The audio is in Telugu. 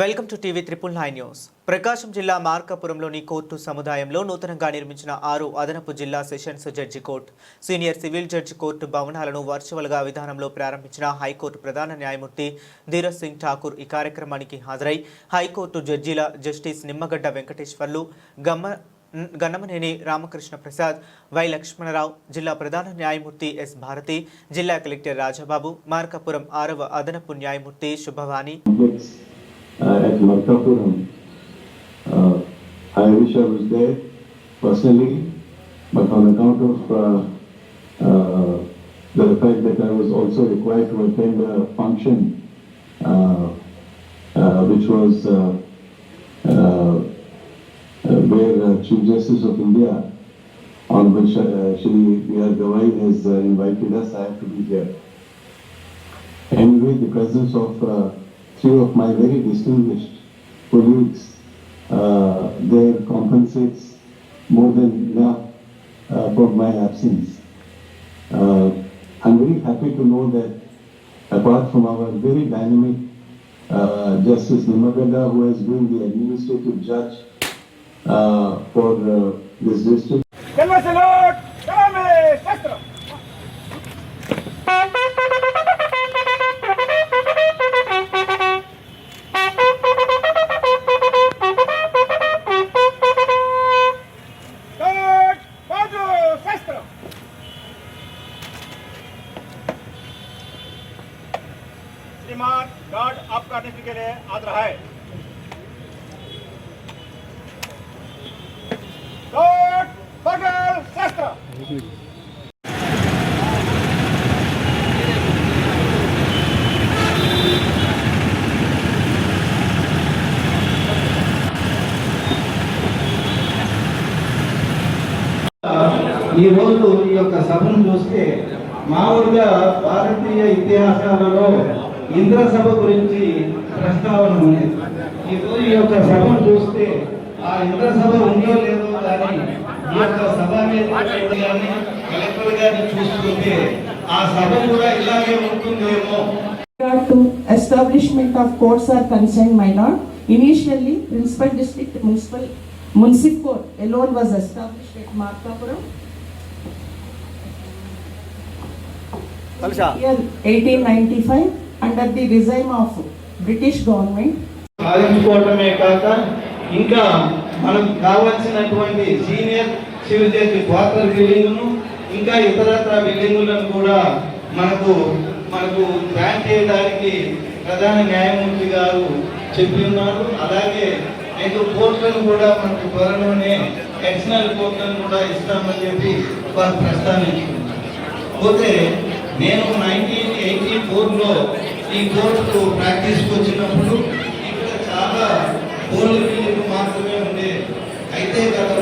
Welcome to TV triple nine news. Prakasam జిల్లా మార్కాపురంలోని కోర్టు సముదాయంలో నూతనంగా నిర్మించిన ఆరు అదనపు జిల్లా sessions judge court. Senior civil judge court భవనాలను వర్చువల్గా విధానంలో ప్రారంభించిన హైకోర్టు ప్రధాన న్యాయమూర్తి ధీరజ్ సింగ్ ఠాకూర్ ఈ కార్యక్రమానికి హాజరై హైకోర్టు జడ్జీల జస్టిస్ నిమ్మగడ్డ వెంకటేశ్వర్లు గమ్మ గన్నమనేని రామకృష్ణ ప్రసాద్ వై లక్ష్మణరావు జిల్లా ప్రధాన న్యాయమూర్తి ఎస్ భారతి జిల్లా కలెక్టర్ రాజబాబు మార్కాపురం ఆరవ అదనపు న్యాయమూర్తి Subhavani. At Markapuram. Uh, I wish I was there personally, but on account of uh, uh, the fact that I was also required to attend a function uh, which was where Chief Justice of India, on which uh, Shri B.R. Gawai has uh, invited us, I have to be here. Anyway, the presence of uh, three of my very distinguished colleagues uh, there compensates more than enough uh, for my absence. Uh, I'm very happy to know that apart from our very dynamic uh, Justice Nimagada, who has been the administrative judge uh, for uh, this district, श्रीमान गार्ड आपका करने के लिए आग्रह है Salute! बगल शस्त्र ఈ రోజు ఈ యొక్క సభను చూస్తే మామూలుగా భారతీయ ఇతిహాసాలలో ఇంద్ర సభ గురించి ప్రస్తావన ఉంది ఈ రోజు ఈ యొక్క సభను చూస్తే ఆ ఇంద్ర సభ ఉందో లేదో కానీ ఈ యొక్క సభ కానీ కలెక్టర్ గారిని చూస్తుంటే ఆ సభ కూడా ఇలాగే ఉంటుందేమో establishment of courts are concerned, my lord. Initially, Principal District Municipal Municipal Court alone was established at Markapuram. Year 1895 under the regime of British government సాధించుకోవటమే కాక ఇంకా మనకు కావాల్సినటువంటి సీనియర్ సివిల్ జడ్జి క్వార్టర్ బిల్డింగ్ను ఇంకా ఇతరత్ర బిల్డింగులను కూడా మనకు మనకు గ్రాంట్ చేయడానికి ప్రధాన న్యాయమూర్తి గారు చెప్పి ఉన్నారు. అలాగే ఐదు కోర్టులను కూడా మనకు త్వరలోనే ఎడిషనల్ కోర్టులను కూడా ఇస్తామని చెప్పి వారు ప్రస్తావించుకున్నారు. పోతే నేను నైన్టీన్ ఎయిటీ ఫోర్లో ఈ కోర్టుకు ప్రాక్టీస్కి వచ్చినప్పుడు ఇక్కడ చాలా మాత్రమే ఉండే. అయితే గత